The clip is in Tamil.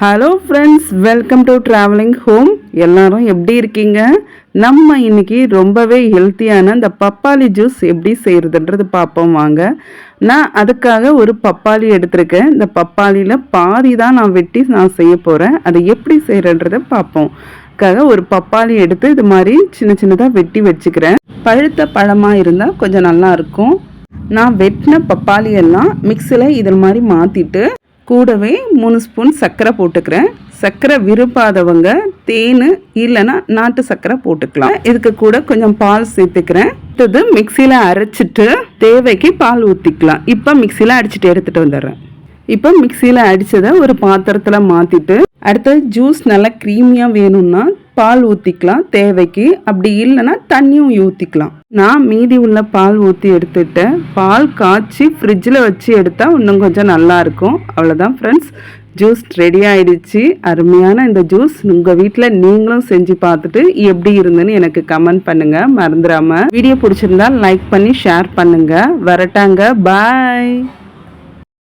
Hello friends welcome to travelling home எல்லாரும் எப்படி இருக்கீங்க? நம்ம இன்னைக்கு ரொம்பவே ஹெல்த்தியான இந்த பப்பாளி ஜூஸ் எப்படி செய்கிறதுன்றது பார்ப்போம் வாங்க. நான் அதுக்காக ஒரு பப்பாளி எடுத்திருக்கேன். இந்த பப்பாளியில் பாதி தான் நான் வெட்டி நான் செய்ய போகிறேன் அதை எப்படி செய்கிறன்றதை பார்ப்போம். அதுக்காக ஒரு பப்பாளி எடுத்து இது மாதிரி சின்ன சின்னதாக வெட்டி வச்சுக்கிறேன். பழுத்த பழமாக இருந்தால் கொஞ்சம் நல்லா இருக்கும். நான் வெட்டின பப்பாளி எல்லாம் மிக்சியில் இதில் மாதிரி மாற்றிட்டு கூடவே மூணு ஸ்பூன் சர்க்கரை போட்டுக்கிறேன். சர்க்கரை விரும்பாதவங்க தேன் இல்லைன்னா நாட்டு சர்க்கரை போட்டுக்கலாம். இதுக்கு கூட கொஞ்சம் பால் சேர்த்துக்கிறேன். அடுத்தது மிக்சியில் அரைச்சிட்டு தேவைக்கு பால் ஊற்றிக்கலாம் இப்போ மிக்சியில் அடிச்சுட்டு எடுத்துகிட்டு வந்துடுறேன். இப்போ மிக்சியில் அடித்ததை ஒரு பாத்திரத்தில் மாற்றிட்டு அடுத்தது ஜூஸ் நல்லா க்ரீமியாக வேணும்னா பால் ஊற்றிக்கலாம் தேவைக்கு. அப்படி இல்லைன்னா தண்ணியும் ஊற்றிக்கலாம் நான் மீதி உள்ள பால் ஊற்றி எடுத்துட்டேன். பால் காய்ச்சி ஃப்ரிட்ஜில் வச்சு எடுத்தால் இன்னும் கொஞ்சம் நல்லாயிருக்கும் அவ்வளோதான் ஃப்ரெண்ட்ஸ் ஜூஸ் ரெடி ஆயிடுச்சு. அருமையான இந்த ஜூஸ் உங்கள் வீட்டில் நீங்களும் செஞ்சு பார்த்துட்டு எப்படி இருந்துன்னு எனக்கு கமெண்ட் பண்ணுங்கள் மறந்துடாமல் வீடியோ பிடிச்சிருந்தா லைக் பண்ணி ஷேர் பண்ணுங்கள் வரட்டாங்க. பாய்